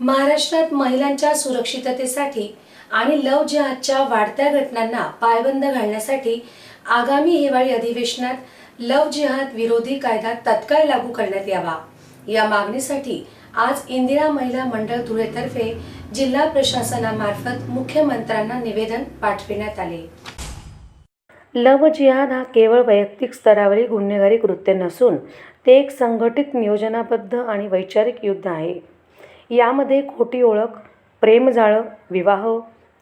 महाराष्ट्रात महिलांच्या सुरक्षिततेसाठी आणि लव जिहादच्या वाढत्या घटनांना पायबंद घालण्यासाठी आगामी हिवाळी अधिवेशनात लव जिहाद विरोधी कायदा तत्काळ लागू करण्यात यावा. या मागणीसाठी आज इंदिरा महिला मंडळ धुळेतर्फे जिल्हा प्रशासनामार्फत मुख्यमंत्र्यांना निवेदन पाठविण्यात आले. लव जिहाद हा केवळ वैयक्तिक स्तरावरील गुन्हेगारी कृत्य नसून ते एक संघटित नियोजनाबद्ध आणि वैचारिक युद्ध आहे. यामध्ये खोटी ओळख प्रेमजाळं विवाह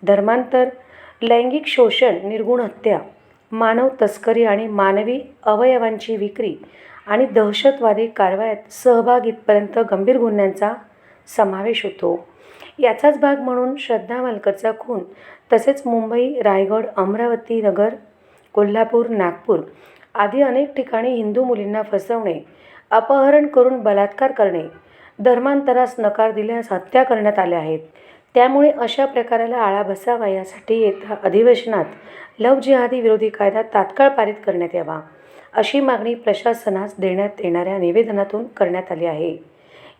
धर्मांतर लैंगिक शोषण निर्गुण हत्या मानव तस्करी आणि मानवी अवयवांची विक्री आणि दहशतवादी कारवायात सहभाग इथपर्यंत गंभीर गुन्ह्यांचा समावेश होतो. याचाच भाग म्हणून श्रद्धा वालकरचा खून तसेच मुंबई रायगड अमरावती नगर कोल्हापूर नागपूर आदी अनेक ठिकाणी हिंदू मुलींना फसवणे अपहरण करून बलात्कार करणे धर्मांतरास नकार दिल्यास हत्या करण्यात आल्या आहेत. त्यामुळे अशा प्रकाराला आळा बसावा यासाठी येत्या अधिवेशनात लव जिहादी विरोधी कायदा तात्काळ पारित करण्यात यावा अशी मागणी प्रशासनास देण्यात येणाऱ्या निवेदनातून करण्यात आली आहे.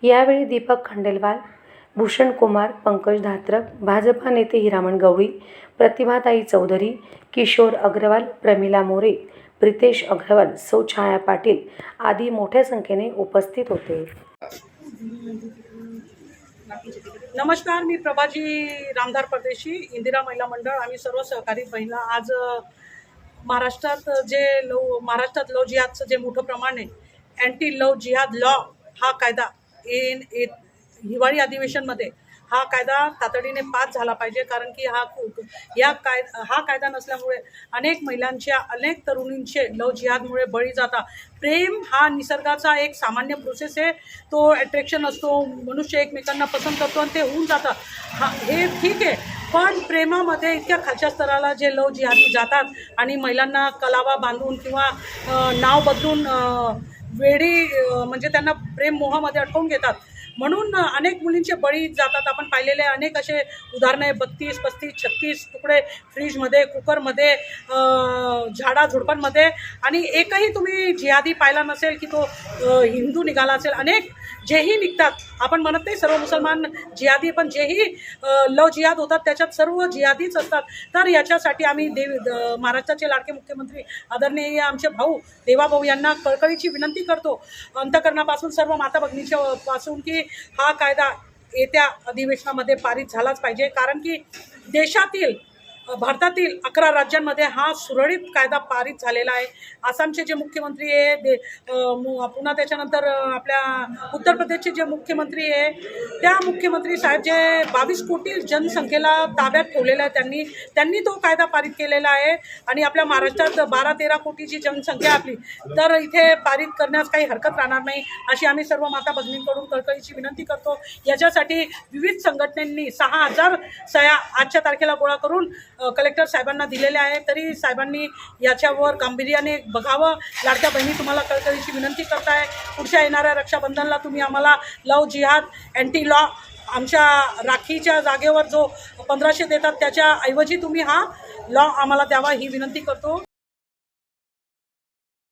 यावेळी दीपक खंडेलवाल भूषण कुमार पंकज धात्रक भाजपा नेते हिरामण गवळी प्रतिभाताई चौधरी किशोर अग्रवाल प्रमिला मोरे प्रितेश अग्रवाल सौ छाया पाटील आदी मोठ्या संख्येने उपस्थित होते. नमस्कार मी प्रभाजी रामधार परदेशी इंदिरा महिला मंडळ आम्ही सर्व सहकारी महिला आज महाराष्ट्रात जे लव महाराष्ट्रात लव जिहादचं जे मोठं प्रमाण आहे अँटी लव जिहाद लॉ हा कायदा एन ए हिवाळी अधिवेशनमध्ये हा कायदा तातडीने पास झाला पाहिजे कारण की हा खूप- या काय हा कायदा नसल्यामुळे अनेक महिलांच्या अनेक तरुणींचे लव जिहादमुळे बळी जातात प्रेम हा निसर्गाचा एक सामान्य प्रोसेस आहे. तो अट्रॅक्शन असतो मनुष्य एकमेकांना पसंत करतो आणि ते होऊन जातं. हा हे ठीक आहे. पण प्रेमामध्ये इतक्या खालच्या स्तराला जे लव जिहादी जातात आणि महिलांना कलावा बांधून किंवा नाव बदलून वेळी म्हणजे त्यांना प्रेम मोहामध्ये अडकवून घेतात म्हणून अनेक मुलींचे बळी जातात. आपण पाहिलेले अनेक असे उदाहरणं आहे बत्तीस पस्तीस छत्तीस तुकडे फ्रीजमध्ये कुकरमध्ये झाडा झाडाझुडपांमध्ये आणि एकही तुम्ही जिहादी पाहिला नसेल की तो हिंदू निघाला असेल. अनेक जेही निघतात. आपण म्हणत नाही सर्व मुसलमान जिहादी पण जेही लव जिहाद होतात त्याच्यात सर्व जिहादीच असतात. तर याच्यासाठी आम्ही देव द- महाराष्ट्राचे लाडके मुख्यमंत्री आदरणीय आमचे भाऊ देवाभाऊ यांना कळकळीची विनंती करतो. अंतकरणापासून सर्व माता भगिनीच्या पासून की हा कायदा येत्या अधिवेशनामध्ये पारित झालाच पाहिजे. कारण की देशातील भारतातील अकरा राज्यांमध्ये हा सुरळीत कायदा पारित झालेला आहे. आसामचे जे मुख्यमंत्री आहे दे पुन्हा त्याच्यानंतर आपल्या उत्तर प्रदेशचे जे मुख्यमंत्री आहे त्या मुख्यमंत्री साहेब जे बावीस कोटी जनसंख्येला ताब्यात ठेवलेला आहे त्यांनी त्यांनी तो कायदा पारित केलेला आहे. आणि आपल्या महाराष्ट्रात बारा तेरा कोटीची जनसंख्या आपली तर इथे पारित करण्यास काही हरकत राहणार नाही अशी आम्ही सर्व माता भगिनींकडून कळकळीची विनंती करतो. याच्यासाठी विविध संघटनांनी सहा हजार सह्या आजच्या तारखेला गोळा करून कलेक्टर साहेबांना दिलेले आहे. तरी साहेबांनी याच्यावर गांभीर्याने बघावं. लाडक्या बहिणी तुम्हाला कळकळीची विनंती करताय. पुढच्या येणाऱ्या रक्षाबंधनला तुम्ही आम्हाला लव जिहाद अँटी लॉ आमच्या राखीच्या जागेवर जो पंधराशे देतात त्याच्या ऐवजी तुम्ही हा लॉ आम्हाला द्यावा ही विनंती करतो.